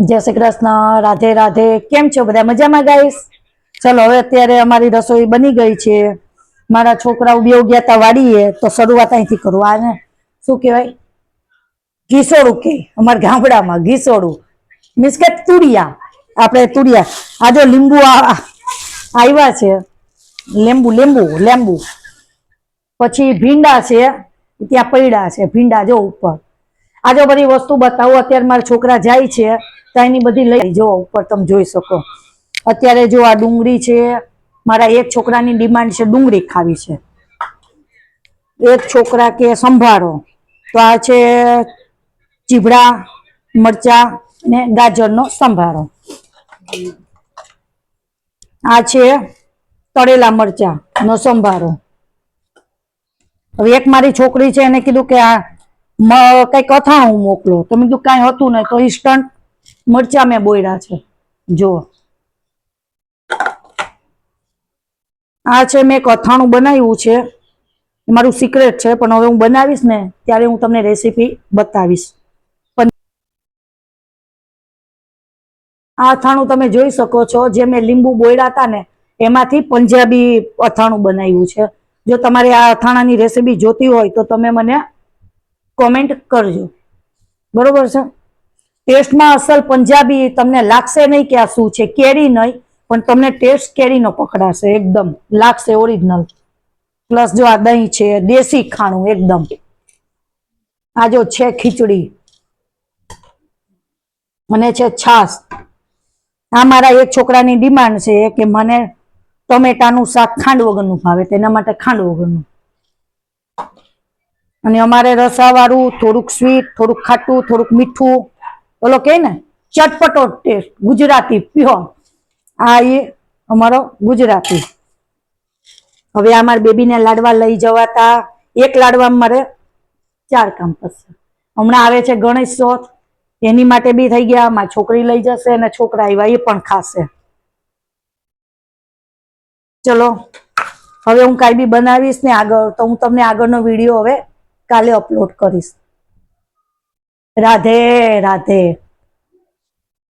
જય શ્રી કૃષ્ણ, રાધે રાધે. કેમ છો બધા? મજામાં ગાઈસ ચલો, હવે અત્યારે અમારી રસોઈ બની ગઈ છે. મારા છોકરાઓ બે ગયા તા વાડીએ, તો શરૂઆત અહીંથી કરું. આને શું કહેવાય? ઘીસોડું કે, અમારા ગામડામાં ઘીસોડું. મીન્સ કે તુરિયા. આપણે તુરિયા. આ જો લીંબુ આવ્યા છે. લીંબુ લીંબુ લીંબુ. પછી ભીંડા છે. ત્યાં પૈડા છે. ભીંડા જો ઉપર. આ જો બધી વસ્તુ બતાવું. અત્યારે મારા છોકરા જાય છે, તો એની બધી લઈ જો, ઉપર તમે જોઈ શકો. અત્યારે જો આ ડુંગળી છે, મારા એક છોકરાની ડિમાન્ડ છે ડુંગળી ખાવી છે. એક છોકરા કે સંભારો. તો આ છે ચીભડા, મરચા ને ગાજરનો સંભારો. આ છે તળેલા મરચા નો સંભારો. હવે એક મારી છોકરી છે, એને કીધું કે આ કંઈક અથાણું મોકલો. તો મેં કીધું કાંઈ હતું નહીં તો ઇન્સ્ટન્ટ મરચા મેં બોયડા છે. જુઓ. આ છે મેં એક અથાણું બનાવ્યું છે. મારું સિક્રેટ છે, પણ હવે હું બનાવીશ ને ત્યારે હું તમને રેસીપી બતાવીશ. પણ આ અથાણું તમે જોઈ શકો છો, જે મેં લીંબુ બોયડા હતા ને, એમાંથી પંજાબી અથાણું બનાવ્યું છે. જો તમારે આ અથાણાની રેસીપી જોતી હોય તો તમે મને કોમેન્ટ કરજો. બરોબર છે? ટેસ્ટમાં અસલ પંજાબી તમને લાગશે નહીં કે આ શું છે, કેરી નહીં, પણ તમને ટેસ્ટ કેરીનો પકડાશે એકદમ. લાગશે ઓરિજિનલ પ્લસ જો આ દહીં છે, દેશી ખાણું એકદમ. આ જો છે ખીચડી. મને છે છાશ. આ મારા એક છોકરાની ડિમાન્ડ છે કે મને ટમેટાનું શાક ખાંડ વગરનું ભાવે, તેના માટે ખાંડ વગરનું. અને અમારે રસાવાળું થોડુંક સ્વીટ થોડુંક ખાટું, થોડુંક મીઠું, ઓલો કે ને, ચટપટો ટેસ્ટ ગુજરાતી પ્યોર આ એ અમારો ગુજરાતી. હવે અમારા મારા બેબીને લાડવા લઈ જવાતા. એક લાડવામાં મારે ચાર કામ થશે હમણાં આવે છે ગણેશ ચોથ. એની માટે બી થઈ ગયા. મારી છોકરી લઈ જશે અને છોકરા આવ્યા, એ પણ ખાશે. ચલો, હવે હું કાંઈ બી બનાવીશ ને આગળ, તો હું તમને આગળનો વીડિયો હવે કાલે અપલોડ કરીશ. રાધે રાધે.